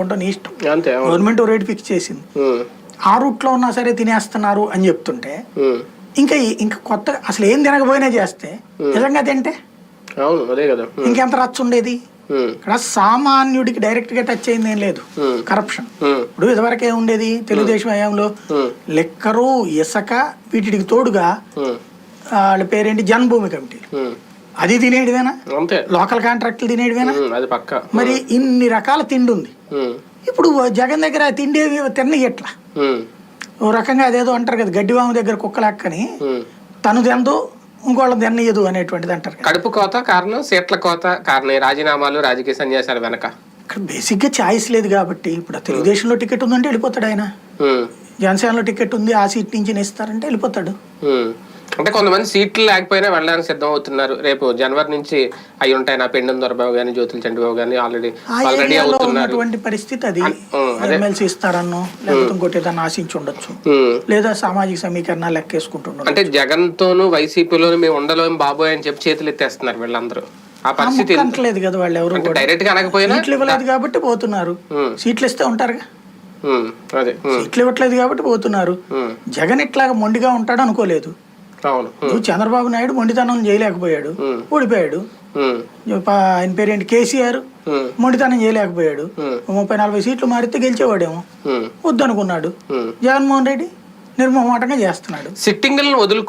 నీ ఇష్టం. Government rate fix చేసింది. ఆ రూట్లో ఉన్నా సరే తినేస్తున్నారు అని చెప్తుంటే ఇంకా ఇంకా కొత్త అసలు ఏం తినకపోయినా చేస్తే నిజంగా తింటే? ఇంకెంత రచ్చ ఉండేది? ఇక్కడ సామాన్యుడికి డైరెక్ట్గా టచ్ అయింది ఏం లేదు. కరప్షన్ ఇప్పుడు ఇదివరకు ఏముండేది తెలుగుదేశం హయాంలో లెక్కరు ఇసక వీటికి తోడుగా వాళ్ళ పేరేంటి? జన్మభూమి కమిటీ. అది తినేటివేనా? లోకల్ కాంట్రాక్టులు తినేటివేనా? మరి ఇన్ని రకాల తిండి ఉంది. ఇప్పుడు జగన్ దగ్గర తిండి ఏవి తిన్నవి ఎట్లా? ఓ రకంగా అదేదో అంటారు కదా గడ్డివాము దగ్గర కుక్కలక్కని. తను తినదు ఇంకోళ్ళని తిన్నయ్యదు అనేటువంటిది అంటారు కడుపు కోత కారణం సీట్ల కోత కారణం రాజీనామాలు రాజకీయ సన్యాసాల వెనక. ఇక్కడ బేసిక్గా ఛాయిస్ లేదు కాబట్టి ఇప్పుడు తెలుగుదేశంలో టికెట్ ఉందంటే వెళ్ళిపోతాడు ఆయన. జనసేనలో టికెట్ ఉంది ఆ సీట్ నుంచి ఇస్తారంటే వెళ్ళిపోతాడు. అంటే కొంతమంది సీట్లు లేకపోయినా వెళ్ళడానికి సిద్ధం అవుతున్నారు రేపు జనవరి నుంచి అయి ఉంటాయి. నా పెండం దొరబాబు కానీ జ్యోతుల చంద్రబాబు కానీ ఆల్రెడీ ఆల్రెడీ అవుతున్నారు. పరిస్థితి అది. ఎమ్మెల్సీ ఇస్తారన్నో లేకపోతే ఇంకోటి ఏదన్నా ఆశించి ఉండొచ్చు. లేదా సామాజిక సమీకరణ లెక్కేసుకుంటుండొచ్చు. అంటే జగన్ తోను వైసీపీలోను మేము ఉండలేం బాబోయ్ అని చెప్పి చేతులు ఎత్తేస్తున్నారు వీళ్ళందరూ. ఆ పరిస్థితి అంటలేదు కదా వాళ్ళు ఎవరు డైరెక్ట్గా అనకపోయినా సీట్లు ఇవ్వలేదు కాబట్టి పోతున్నారు. సీట్లు ఇస్తే ఉంటారుగా. సీట్లు ఇవ్వట్లేదు కాబట్టి పోతున్నారు. జగన్ ఇట్లాగా మొండిగా ఉంటాడు అనుకోలేదు అవును. చంద్రబాబు నాయుడు మొండితనం చేయలేకపోయాడు. ఓడిపోయాడు. ఆయన పేరేంటి కేసీఆర్ మొండితనం చేయలేకపోయాడు. ముప్పై నలభై సీట్లు మారితే గెలిచేవాడేమో. వద్దనుకున్నాడు. జగన్మోహన్ రెడ్డి నిర్మోహమాటంగా చేస్తున్నాడు. సిట్టింగులను వదులు